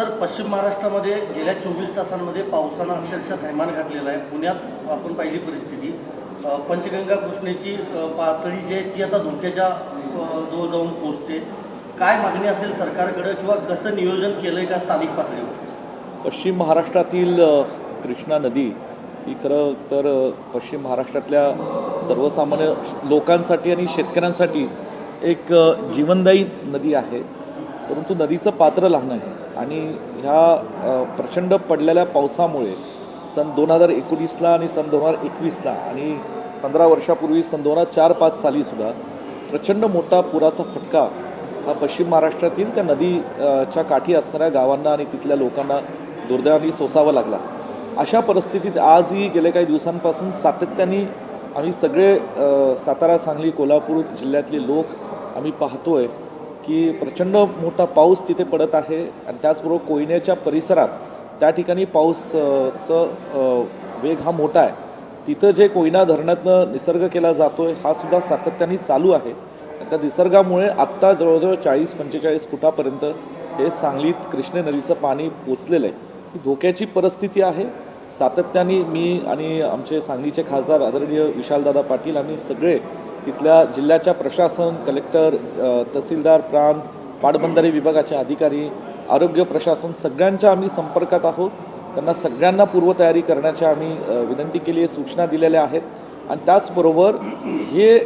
Sir पश्चिम महाराष्ट्रामध्ये गेल्या चोवीस तासांमध्ये पावसानं अक्षरशः थैमान घातलेला आहे. पुण्यात आपण पाहिली परिस्थिती. पंचगंगा कृष्णेची पातळी जी आहे ती आता धोक्याच्या जवळ जाऊन पोहोचते काय मागणी असेल सरकारकडं किंवा कसं नियोजन केलंय का स्थानिक पातळीवर? पश्चिम महाराष्ट्रातील कृष्णा नदी ही खरं तर पश्चिम महाराष्ट्रातल्या सर्वसामान्य लोकांसाठी आणि शेतकऱ्यांसाठी एक जीवनदायी नदी आहे. परंतु नदीचं पात्र लहान आहे. आणि ह्या प्रचंड पडलेल्या पावसामुळे सन दोन हजार एकोणीसला आणि सन दोन हजार एकवीसला आणि पंधरा वर्षापूर्वी सन दोन हजार चार पाच सालीसुद्धा प्रचंड मोठा पुराचा फटका हा पश्चिम महाराष्ट्रातील त्या नदीच्या काठी असणाऱ्या गावांना आणि तिथल्या लोकांना दुर्दैवाने सोसावा लागला. अशा परिस्थितीत आजही गेल्या काही दिवसांपासून सातत्याने आम्ही सगळे सातारा सांगली कोल्हापूर जिल्ह्यातले लोक आम्ही पाहतोय. की प्रचंड मोठा पाऊस तिथे पडत आहे आणि त्याचबरोबर कोयन्याच्या परिसरात त्या ठिकाणी पाऊसचं वेग हा मोठा आहे. तिथं जे कोयना धरणातनं निसर्ग केला जातोय हा सुद्धा सातत्याने चालू आहे. आणि त्या निसर्गामुळे आत्ता जवळजवळ चाळीस पंचेचाळीस फुटापर्यंत हे सांगलीत कृष्ण नदीचं पाणी पोचलेलं आहे. ही धोक्याची परिस्थिती आहे. सातत्याने मी आणि आमचे सांगलीचे खासदार आदरणीय विशालदादा पाटील आम्ही सगळे तिथल्या जिल्ह्याच्या प्रशासन कलेक्टर तहसीलदार प्रांत पाटबंधारे विभागाचे अधिकारी आरोग्य प्रशासन सगळ्यांच्या आम्ही संपर्कात आहोत. त्यांना सगळ्यांना पूर्वतयारी करण्याची आम्ही विनंती केली आहे सूचना दिलेल्या आहेत. आणि त्याचबरोबर हे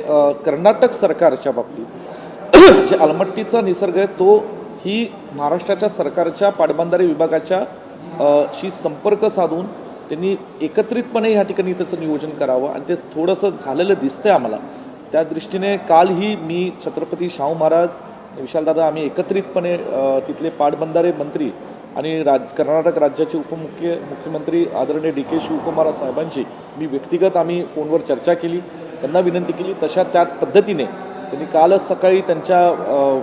कर्नाटक सरकारच्या बाबतीत जे अलमट्टीचा निसर्ग आहे तो ही महाराष्ट्राच्या सरकारच्या पाटबंधारे विभागाच्या शी संपर्क साधून त्यांनी एकत्रितपणे ह्या ठिकाणी त्याचं नियोजन करावं. आणि ते थोडंसं झालेलं दिसतंय आम्हाला. त्या दृष्टीने कालही मी छत्रपती शाहू महाराज विशालदादा आम्ही एकत्रितपणे तिथले पाटबंधारे मंत्री आणि राज कर्नाटक राज्याचे उपमुख्य मुख्यमंत्री आदरणीय डी के शिवकुमार साहेबांशी मी व्यक्तिगत आम्ही फोनवर चर्चा केली त्यांना विनंती केली तशा त्या पद्धतीने त्यांनी कालच सकाळी त्यांच्या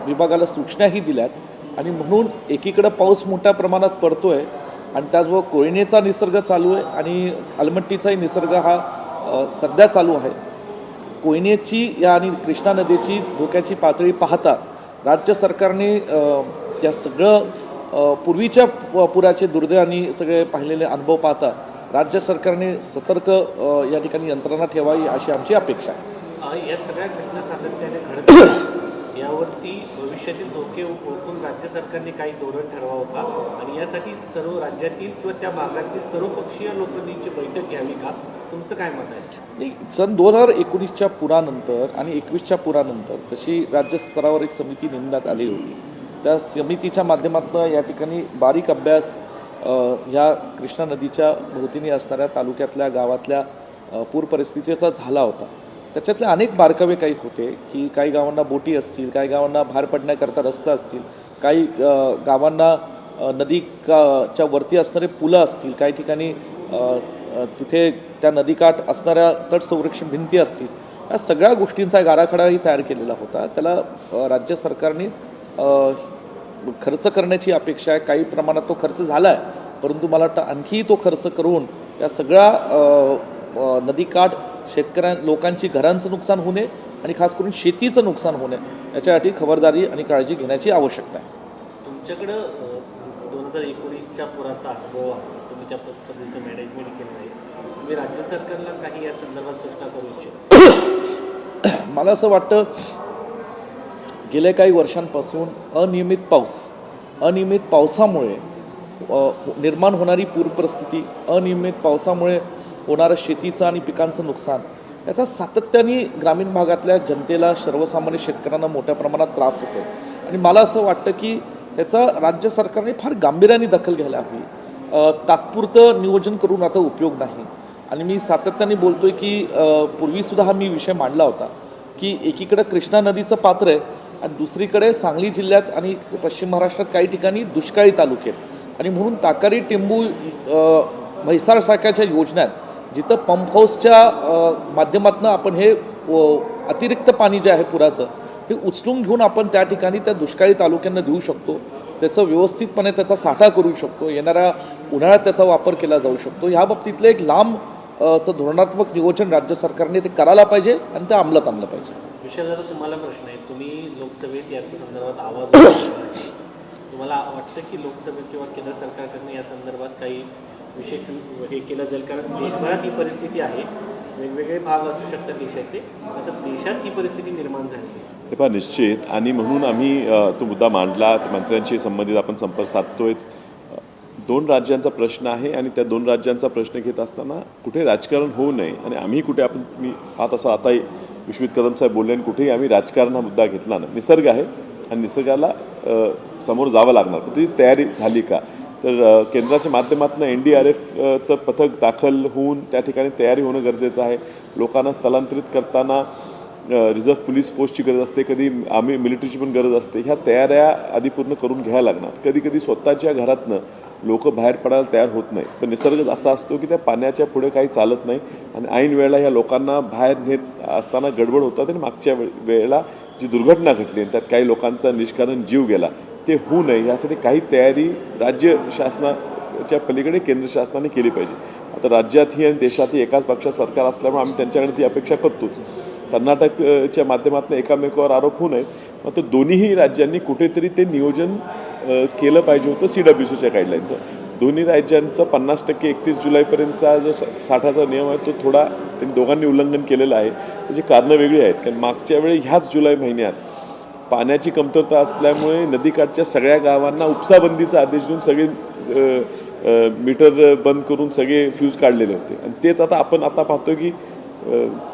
विभागाला सूचनाही दिल्यात आणि म्हणून एकीकडं पाऊस मोठ्या प्रमाणात पडतोय आणि त्याचबरोबर कोयनेचा निसर्ग चालू आहे आणि अलमट्टीचाही निसर्ग हा सध्या चालू आहे. कोयनेची या आणि कृष्णा नदीची धोक्याची पातळी पाहता राज्य सरकारने या सगळं पूर्वीच्या पुराचे दुर्दैवाने सगळे पाहिलेले अनुभव पाहता राज्य सरकारने सतर्क या ठिकाणी यंत्रणा ठेवावी अशी आमची अपेक्षा आहे. या सगळ्या घटना सातत्याने घडत यावरती भविष्यातील धोके ओळखून राज्य सरकारने काही धोरण ठरवावं का आणि यासाठी सर्व राज्यातील किंवा त्या भागातील सर्वपक्षीय लोकांची बैठक घ्यावी का? तुमचं काय मत आहे? नाही सन दोन हजार एकोणीसच्या पुरानंतर आणि एकवीसच्या पुरानंतर तशी राज्यस्तरावर एक समिती नेमण्यात आली होती. त्या समितीच्या माध्यमातून या ठिकाणी बारीक अभ्यास ह्या कृष्णा नदीच्या भोवतीने असणाऱ्या तालुक्यातल्या गावातल्या पूर परिस्थितीचा झाला होता. त्याच्यातले अनेक बारकावे काही होते की काही गावांना बोटी असतील काही गावांना बाहेर पडण्याकरता रस्ता असतील काही गावांना नदी का च्या वरती असणारे पुलं असतील काही ठिकाणी तिथे त्या नदीकाठ असणाऱ्या तटसंरक्षण भिंती असतील या सगळ्या गोष्टींचा एक आराखडाही तयार केलेला होता. त्याला राज्य सरकारने खर्च करण्याची अपेक्षा आहे. काही प्रमाणात तो खर्च झाला आहे परंतु मला वाटतं आणखी तो खर्च करून या सगळ्या नदीकाठ शेतकऱ्यां लोकांची घरांचं नुकसान होणे आणि खास करून शेतीचं नुकसान होणे याच्यासाठी खबरदारी आणि काळजी घेण्याची आवश्यकता आहे. तुमच्याकडं दोन हजार एकोणीसच्या पुराचा अनुभव तुम्ही त्या पद्धतीचं मॅनेजमेंट केलं आहे. तुम्ही राज्य सरकारला काही या संदर्भात सूचना करू इच्छिता? मला असं वाटतं गेल्या काही वर्षांपासून अनियमित पाऊस अनियमित पावसामुळे निर्माण होणारी पूरपरिस्थिती अनियमित पावसामुळे होणारं शेतीचं आणि पिकांचं नुकसान याचा सातत्याने ग्रामीण भागातल्या जनतेला सर्वसामान्य शेतकऱ्यांना मोठ्या प्रमाणात त्रास होतो आणि मला असं वाटतं की त्याचा राज्य सरकारने फार गांभीर्याने दखल घ्यायला हवी. तात्पुरतं नियोजन करून आता उपयोग नाही. आणि मी सातत्याने बोलतोय की पूर्वीसुद्धा हा मी विषय मांडला होता की एकीकडं कृष्णा नदीचं पात्र आहे आणि दुसरीकडे सांगली जिल्ह्यात आणि पश्चिम महाराष्ट्रात काही ठिकाणी दुष्काळी तालुके आहेत. आणि म्हणून ताकारी टिंबू म्हैसाळसारख्याच्या म्हैसाळ योजना आहेत जिथं पंप हाऊसच्या माध्यमातून आपण हे अतिरिक्त पाणी जे आहे पुराचं हे उचलून घेऊन आपण त्या ठिकाणी त्या दुष्काळी तालुक्यांना देऊ शकतो. त्याचं व्यवस्थितपणे त्याचा साठा करू शकतो. येणाऱ्या उन्हाळ्यात त्याचा वापर केला जाऊ शकतो. ह्या बाबतीतलं एक लांब चं धोरणात्मक नियोजन राज्य सरकारने ते करायला पाहिजे आणि ते अंमलात आणलं पाहिजे. विषय जरा तुम्हाला प्रश्न आहे. तुम्ही लोकसभेत याच्या संदर्भात आवाज. तुम्हाला वाटतं की लोकसभेत किंवा केंद्र सरकारकडनं या संदर्भात काही विशेष हे केलं जाईल? कारण देशभरात ही परिस्थिती आहे. वेगवेगळे भाग असू शकतात देशातले आता देशात ही परिस्थिती निर्माण झाली हे पहा निश्चित. आणि म्हणून आम्ही तो मुद्दा मांडला. मंत्र्यांशी संबंधित आपण संपर्क साधतोयच. दोन राज्यांचा प्रश्न आहे आणि त्या दोन राज्यांचा प्रश्न घेत असताना कुठे राजकारण होऊ नये आणि आम्ही कुठे आपण तुम्ही पाहत असं आताही विश्वित कदम साहेब बोलले आणि कुठेही आम्ही राजकारण हा मुद्दा घेतला नाही. निसर्ग आहे आणि निसर्गाला समोर जावं लागणार. पण त्याची तयारी झाली का? तर केंद्राच्या माध्यमातून एन डी आर एफचं पथक दाखल होऊन त्या ठिकाणी तयारी होणं गरजेचं आहे. लोकांना स्थलांतरित करताना रिझर्व्ह पोलीस फोर्सची गरज असते कधी आम्ही मिलिटरीची पण गरज असते. ह्या तयाऱ्या आधी पूर्ण करून घ्यायला लागणार. कधी कधी स्वतःच्या घरातनं लोक बाहेर पडायला तयार होत नाही. पण निसर्ग असा असतो की त्या पाण्याच्या पुढे काही चालत नाही आणि ऐन वेळेला ह्या लोकांना बाहेर नेत असताना गडबड होतात आणि मागच्या वेळेला जी दुर्घटना घडली आणि त्यात काही लोकांचा निष्कारण जीव गेला ते होऊ नये यासाठी काही तयारी राज्य शासनाच्या पलीकडे केंद्र शासनाने केली पाहिजे. आता राज्यातही आणि देशातही एकाच पक्षात सरकार असल्यामुळे आम्ही त्यांच्याकडे ती अपेक्षा करतोच. कर्नाटकच्या माध्यमातून एकामेकावर आरोप होऊ नये. मग तर दोन्हीही राज्यांनी कुठेतरी ते नियोजन केलं पाहिजे होतं सी डब्ल्यू सीच्या गाईडलाईनचं दोन्ही राज्यांचं पन्नास टक्के एकतीस जुलैपर्यंतचा जो साठाचा नियम आहे तो थोडा त्यांनी दोघांनी उल्लंघन केलेलं आहे. त्याची कारणं वेगळी आहेत. कारण मागच्या वेळी ह्याच जुलै महिन्यात पाण्याची कमतरता असल्यामुळे नदीकाठच्या सगळ्या गावांना उपसाबंदीचा आदेश देऊन सगळे मीटर बंद करून सगळे फ्यूज काढलेले होते. आणि तेच आता आपण आता पाहतो की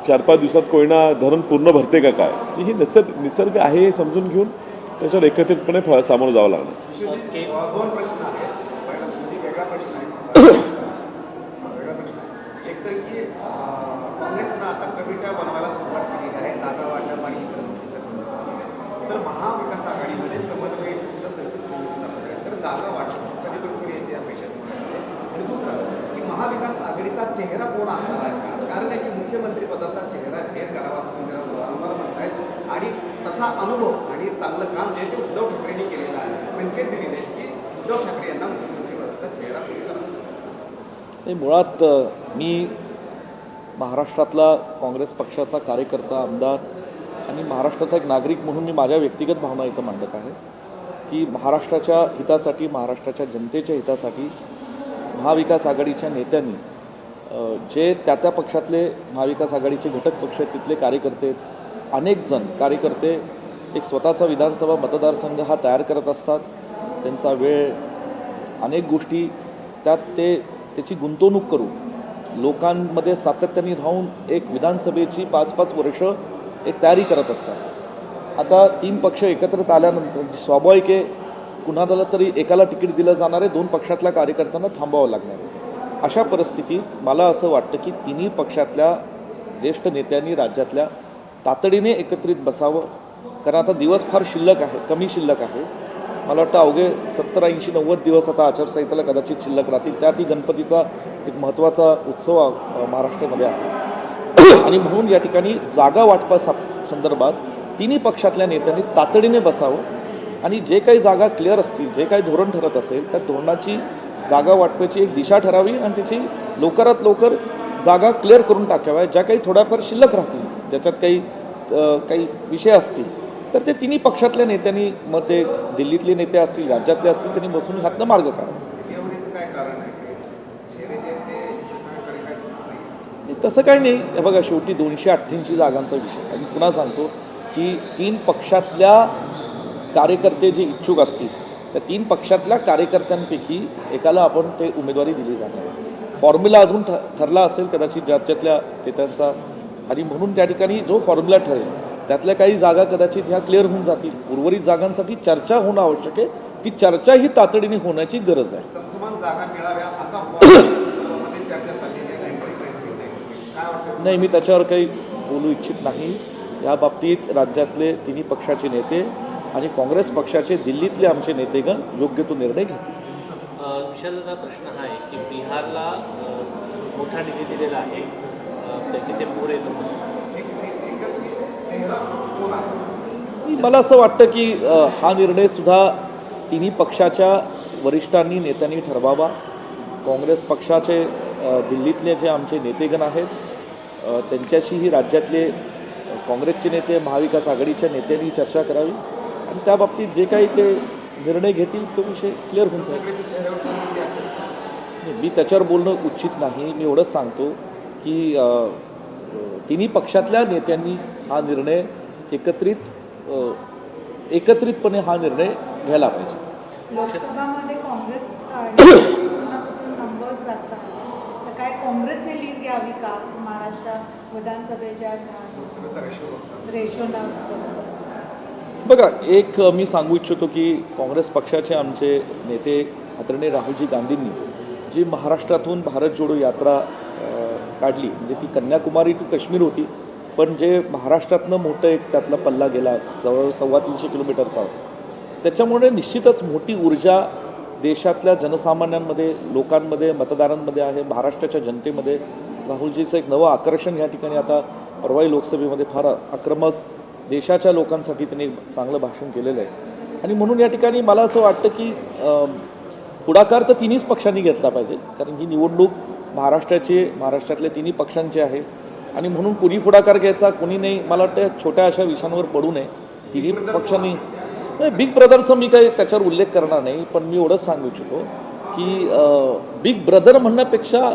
चार पाच दिवसात कोयना धरण पूर्ण भरते का काय? हे ही निसर्ग निसर्ग आहे हे समजून घेऊन त्याच्यावर एकत्रितपणे फ- सामोरं जावं लागणार. ओके. दोन प्रश्न आहेत. पहिला वेगळा प्रश्न आहे. वेगळा प्रश्न आहे. एक तर की अं, काँग्रेसनं आता कमिट्या बनवायला सुरुवात केलेली आहे. जागा वाटप आणि इतर गोष्टीच्या संदर्भात. तर महाविकास आघाडीचा चेहरा कोण असणार आहे का? कारण आहे की मुख्यमंत्री पदाचा चेहरा जाहीर करावा असं म्हणतायत. आणि तसा अनुभव चांगलं काम जे ते उद्धव ठाकरेंनी केलेलं आहे. संकेत दिलेले आहेत की उद्धव ठाकरे यांना मुख्यमंत्रीपदाचा चेहरा नाही मुळात मी महाराष्ट्रातला काँग्रेस पक्षाचा कार्यकर्ता आमदार आणि महाराष्ट्राचा एक नागरिक म्हणून मी माझ्या व्यक्तिगत भावना इथं मांडत आहे की महाराष्ट्राच्या हितासाठी महाराष्ट्राच्या जनतेच्या हितासाठी महाविकास आघाडीच्या नेत्यांनी जे त्या त्या पक्षातले महाविकास आघाडीचे घटक पक्ष आहेत तिथले कार्यकर्ते अनेक जण कार्यकर्ते एक स्वतःचा विधानसभा मतदारसंघ हा तयार करत असतात. त्यांचा वेळ अनेक गोष्टी त्यात ते त्याची गुंतवणूक करून लोकांमध्ये सातत्याने राहून एक विधानसभेची पाच पाच वर्ष एक तयारी करत असतात. आता तीन पक्ष एकत्रित आल्यानंतर स्वाभाविक आहे कुणाला तरी एकाला तिकीट दिलं जाणार आहे दोन पक्षातल्या कार्यकर्त्यांना थांबावं लागणार आहे. अशा परिस्थितीत मला असं वाटतं की तिन्ही पक्षातल्या ज्येष्ठ नेत्यांनी राज्यातल्या तातडीने एकत्रित बसावं कारण आता दिवस फार शिल्लक आहे कमी शिल्लक आहे. मला वाटतं अवघे सत्तर ऐंशी नव्वद दिवस आता आचारसंहितेला कदाचित शिल्लक राहतील. त्यातही गणपतीचा एक महत्त्वाचा उत्सव महाराष्ट्रामध्ये आहे. आणि म्हणून या ठिकाणी जागा वाटपा संदर्भात तिन्ही पक्षातल्या नेत्यांनी तातडीने बसावं आणि जे काही जागा क्लिअर असतील जे काही धोरण ठरत असेल त्या धोरणाची जागा वाटपाची एक दिशा ठरावी आणि त्याची लवकरात लवकर जागा क्लिअर करून टाकाव्या ज्या काही थोड्याफार शिल्लक राहतील ज्याच्यात काही काही विषय असतील. तर ते तिन्ही पक्षातल्या नेत्यांनी मग ते दिल्लीतले नेते असतील राज्यातले असतील त्यांनी बसून ह्यातनं मार्ग काढावा तसं काही नाही. हे बघा शेवटी दोनशे अठ्ठ्याऐंशी जागांचा विषय. आणि पुन्हा सांगतो की तीन पक्षातल्या कार्यकर्ते जे इच्छुक असतील त्या तीन पक्षातल्या कार्यकर्त्यांपैकी एकाला आपण ते उमेदवारी दिली जाणार. फॉर्म्युला अजून ठ ठरला असेल कदाचित राज्यातल्या नेत्यांचा. आणि म्हणून त्या ठिकाणी जो फॉर्म्युला ठरेल त्यातल्या काही जागा कदाचित ह्या क्लिअर होऊन जातील. उर्वरित जागांसाठी चर्चा होणं आवश्यक आहे. ती चर्चा ही तातडीने होण्याची गरज आहे. समान जागा मिळाव्या असा मध्ये चर्चा चाललेली आहे. 90-90. काय वाटतं नाही मी त्याच्यावर काही बोलू इच्छित नाही. या बाबतीत राज्यातले तिन्ही पक्षाचे नेते आणि काँग्रेस पक्षाचे दिल्लीतले आमचे नेतेगण योग्य तो निर्णय घेतील. अ, विशालदा प्रश्न हा आहे की बिहारला मोठा निधी दिलेला आहे. तिथे पूर येतो म्हणून एक- एक- एकच की चेहरा कोण असणार मला असं वाटतं की हा निर्णय सुद्धा तिन्ही पक्षाच्या वरिष्ठांनी नेत्यांनी ठरवावा. काँग्रेस पक्षाचे दिल्लीतले जे आमचे नेतेगण आहेत त्यांच्याशीही राज्यातले काँग्रेसचे नेते महाविकास आघाडीच्या नेत्यांनी चर्चा करावी. आणि त्या बाबतीत जे काही ते निर्णय घेतील तो विषय क्लिअर होऊन जाईल. मी त्याच्यावर बोलणं उचित नाही. मी एवढंच सांगतो की तिन्ही पक्षातल्या नेत्यांनी हा निर्णय एकत्रित एकत्रितपणे हा निर्णय घ्यायला पाहिजे. लोकसभामध्ये काँग्रेस नंबर्स जास्त आहेत. तर काय काँग्रेसने लीड घ्यावी का? महाराष्ट्र विधानसभेच्या लोकसभेचा रेशो बघता रेशोला. बघा एक मी सांगू इच्छितो की काँग्रेस पक्षाचे आमचे नेते आदरणीय राहुलजी गांधींनी जी महाराष्ट्रातून भारत जोडो यात्रा काढली म्हणजे ती कन्याकुमारी टू काश्मीर होती पण जे महाराष्ट्रातनं मोठं एक त्यातला पल्ला गेला जवळ सव्वा तीनशे किलोमीटरचा होता त्याच्यामुळे निश्चितच मोठी ऊर्जा देशातल्या जनसामान्यांमध्ये लोकांमध्ये मतदारांमध्ये आहे महाराष्ट्राच्या जनतेमध्ये. राहुलजीचं एक नवं आकर्षण या ठिकाणी आता परवाई लोकसभेमध्ये फार आक्रमक देशाच्या लोकांसाठी त्यांनी एक चांगलं भाषण केलेलं आहे. आणि म्हणून या ठिकाणी मला असं वाटतं की पुढाकार तर तिन्हीच पक्षांनी घेतला पाहिजे कारण ही निवडणूक महाराष्ट्राची महाराष्ट्रातल्या तिन्ही पक्षांची आहे. आणि म्हणून कुणी पुढाकार घ्यायचा कुणी नाही मला वाटतं छोट्या अशा विषयांवर पडू नये. तिन्ही पक्षांनी नाही बिग ब्रदरचा मी काही त्याच्यावर उल्लेख करणार नाही पण मी एवढंच सांगू इच्छितो की बिग ब्रदर म्हणण्यापेक्षा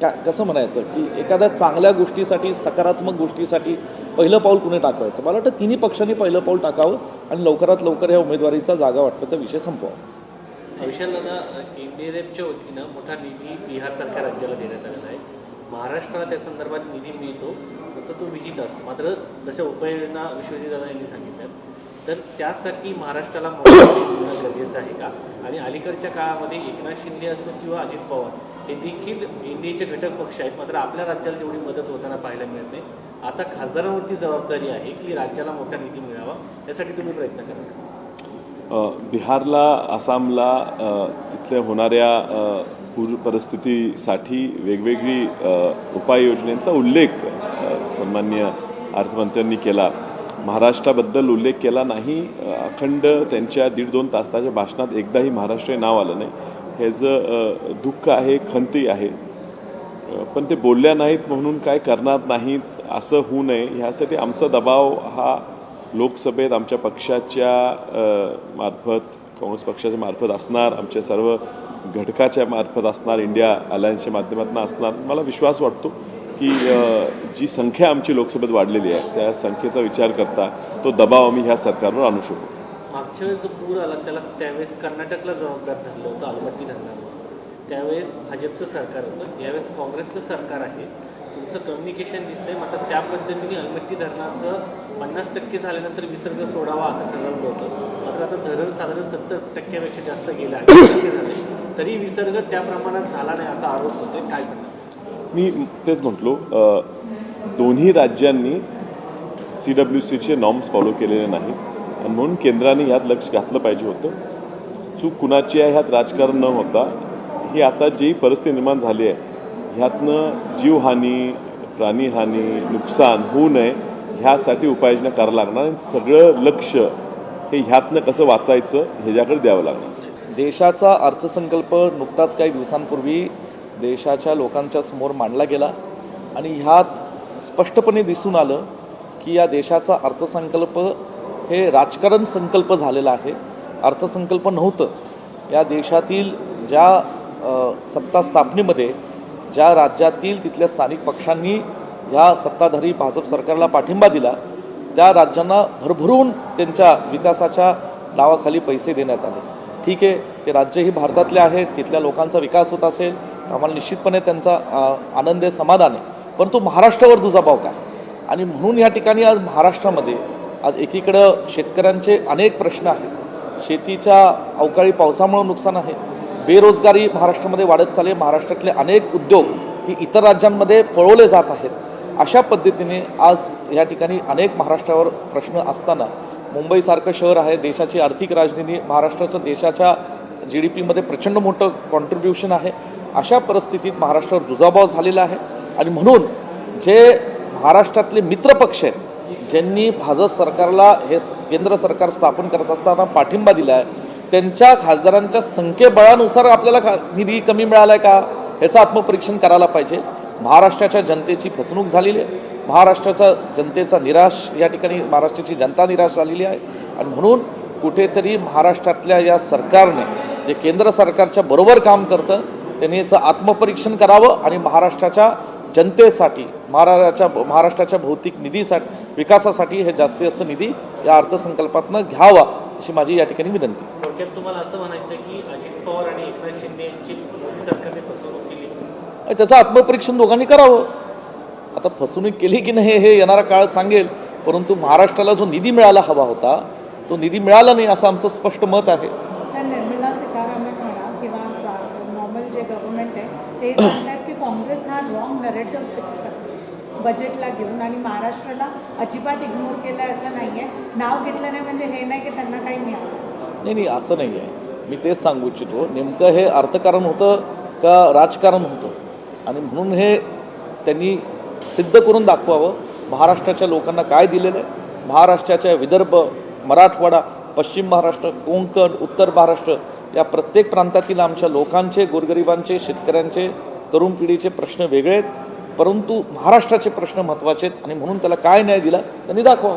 का कसं म्हणायचं की एखाद्या चांगल्या गोष्टीसाठी सकारात्मक गोष्टीसाठी पहिलं पाऊल कुणी टाकायचं मला वाटतं तिन्ही पक्षांनी पहिलं पाऊल टाकावं आणि लवकरात लवकर या उमेदवारीचा जागा वाटपाचा विषय संपवा. विशाल दादा इंडिरेपच्या वतीनं मोठा निधी बिहार सरकार राज्याला देण्यात आलेला आहे. महाराष्ट्राला त्या संदर्भात निधी मिळतो फक्त तो विहित असतो. मात्र जशा उपाययोजना विश्वजित दादा यांनी सांगितल्या तर त्यासाठी महाराष्ट्राला मिळणं गरजेचं आहे का? आणि अलीकडच्या काळामध्ये एकनाथ शिंदे असो किंवा अजित पवार हे देखील एनडीएचे घटक पक्ष आहेत. मात्र आपल्या राज्याला तेवढी मदत होताना पाहायला मिळत नाही. आता खासदारांवरती जबाबदारी आहे की राज्याला मोठा निधी मिळावा यासाठी तुम्ही प्रयत्न करा. बिहारला आसामला तिथल्या होणाऱ्या पूर परिस्थितीसाठी वेगवेगळी उपाययोजनांचा उल्लेख सन्मान्य अर्थमंत्र्यांनी केला. महाराष्ट्राबद्दल उल्लेख केला नाही. अखंड त्यांच्या दीड दोन तासाच्या भाषणात एकदाही महाराष्ट्र हे नाव आलं नाही. ह्याचं दुःख आहे खंती आहे. पण ते बोलल्या नाहीत म्हणून काय करणार नाहीत असं होऊ नये. ह्यासाठी आमचा दबाव हा लोकसभेत आमच्या पक्षाच्या मार्फत काँग्रेस पक्षाच्या मार्फत असणार. आमच्या सर्व घटकाच्या मार्फत असणार इंडिया अलायन्सच्या माध्यमातून असणार मला विश्वास वाटतो की जी संख्या आमची लोकसभेत वाढलेली आहे त्या संख्येचा विचार करता तो दबाव आम्ही ह्या सरकारवर आणू शकू. मागच्या वेळेस जो पूर आला त्याला त्यावेळेस कर्नाटकला जबाबदार धरलं होतं अलमट्टी धरणावर. त्यावेळेस भाजपचं सरकार होतं यावेळेस काँग्रेसचं सरकार आहे. तुमचं कम्युनिकेशन दिसतंय मात्र त्या पद्धतीने अलमट्टी धरणाचं पन्नास टक्के झाल्यानंतर विसर्ग सोडावा असं ठरवलं होतं. मात्र आता धरण साधारण सत्तर टक्क्यापेक्षा जास्त गेलं आहे. तरी विसर्ग त्या प्रमाणात झाला नाही असा आरोप होतोय. काय सांगा मी तेच म्हटलो दोन्ही राज्यांनी सी डब्ल्यू सीचे नॉर्म्स फॉलो केलेले नाही. आणि म्हणून केंद्राने ह्यात लक्ष घातलं पाहिजे होतं. चूक कुणाची आहे ह्यात राजकारण न होता ही आता जी परिस्थिती निर्माण झाली आहे ह्यातनं जीवहानी प्राणीहानी नुकसान होऊ नये ह्यासाठी उपाययोजना करावं लागणार. आणि सगळं लक्ष हे ह्यातनं कसं वाचायचं ह्याच्याकडे द्यावं लागलं देशाचा अर्थसंकल्प नुकताच काही दिवसांपूर्वी देशाच्या लोकांच्या समोर मांडला गेला आणि ह्यात स्पष्टपणे दिसून आलं की या देशाचा अर्थसंकल्प हे राजकारण संकल्प झालेला आहे. अर्थसंकल्प नव्हतं. या देशातील ज्या सत्ता स्थापनेमध्ये ज्या राज्यातील तिथल्या स्थानिक पक्षांनी ह्या सत्ताधारी भाजप सरकारला पाठिंबा दिला त्या राज्यांना भरभरून त्यांच्या विकासाच्या नावाखाली पैसे देण्यात आले. ठीक आहे ते राज्यही भारतातले आहेत तिथल्या लोकांचा विकास होत असेल तर आम्हाला निश्चितपणे त्यांचा आनंद आहे समाधान आहे. परंतु महाराष्ट्रावर दुजाभाव काय? आणि म्हणून या ठिकाणी आज महाराष्ट्रामध्ये आज एकीकडं शेतकऱ्यांचे अनेक प्रश्न आहेत. शेतीच्या अवकाळी पावसामुळं नुकसान आहे. बेरोजगारी महाराष्ट्रामध्ये वाढत चालली आहे. महाराष्ट्रातले अनेक उद्योग हे इतर राज्यांमध्ये पळवले जात आहेत. अशा पद्धतीने आज या ठिकाणी अनेक महाराष्ट्रावर प्रश्न असताना मुंबईसारखं शहर आहे देशाची आर्थिक राजधानी महाराष्ट्राचं देशाच्या जी डी पीमध्ये प्रचंड मोठं कॉन्ट्रीब्युशन आहे. अशा परिस्थितीत महाराष्ट्रावर दुजाभाव झालेला आहे. आणि म्हणून जे महाराष्ट्रातले मित्रपक्ष आहेत ज्यांनी भाजप सरकारला हे केंद्र सरकार स्थापन करत असताना पाठिंबा दिला आहे त्यांच्या खासदारांच्या संख्येबळानुसार आपल्याला खा निधी कमी मिळाला आहे का? ह्याचं आत्मपरीक्षण करायला पाहिजे. महाराष्ट्राच्या जनतेची फसवणूक झालेली आहे. महाराष्ट्राचा जनतेचा निराश या ठिकाणी महाराष्ट्राची जनता निराश झालेली आहे. आणि म्हणून कुठेतरी महाराष्ट्रातल्या या सरकारने जे केंद्र सरकारच्या बरोबर काम करतं त्यांनी याचं आत्मपरीक्षण करावं आणि महाराष्ट्राच्या जनतेसाठी महाराष्ट्राच्या महाराष्ट्राच्या भौतिक निधीसाठी विकासासाठी हे जास्तीत जास्त निधी या अर्थसंकल्पातनं घ्यावा अशी माझी या ठिकाणी विनंती. थोडक्यात तुम्हाला असं म्हणायचं की अजित पवार आणि एकनाथ शिंदे यांची मोदी सरकारने फसवणूक केली. आणि त्याचं आत्मपरीक्षण दोघांनी करावं. आता फसवणूक केली की नाही हे येणारा काळ सांगेल परंतु महाराष्ट्राला जो निधी मिळाला हवा होता तो निधी मिळाला नाही असं आमचं स्पष्ट मत आहे. सर निर्मला सीतारामन म्हणा किंवा नॉर्मल जे गव्हर्नमेंट आहे ते सांगतात की काँग्रेस हा रॉंग नरेटिव्ह फिक्स करते. बजेटला घेऊन आणि महाराष्ट्राला अजिबात इग्नोर केलं असं नाही आहे नाव घेतलं नाही म्हणजे हे नाही की त्यांना काही मिळालं. नाही नाही असं नाही आहे मी तेच सांगू इच्छितो नेमकं हे अर्थकारण होतं का राजकारण होतं? आणि म्हणून हे त्यांनी सिद्ध करून दाखवावं महाराष्ट्राच्या लोकांना काय दिलेलं आहे? महाराष्ट्राच्या विदर्भ मराठवाडा पश्चिम महाराष्ट्र कोंकण उत्तर महाराष्ट्र या प्रत्येक प्रांतातील आमच्या लोकांचे गोरगरिबांचे शेतकऱ्यांचे तरुण पिढीचे प्रश्न वेगळे आहेत परंतु महाराष्ट्राचे प्रश्न महत्त्वाचे आहेत आणि म्हणून त्याला काय न्याय दिला त्यांनी दाखवा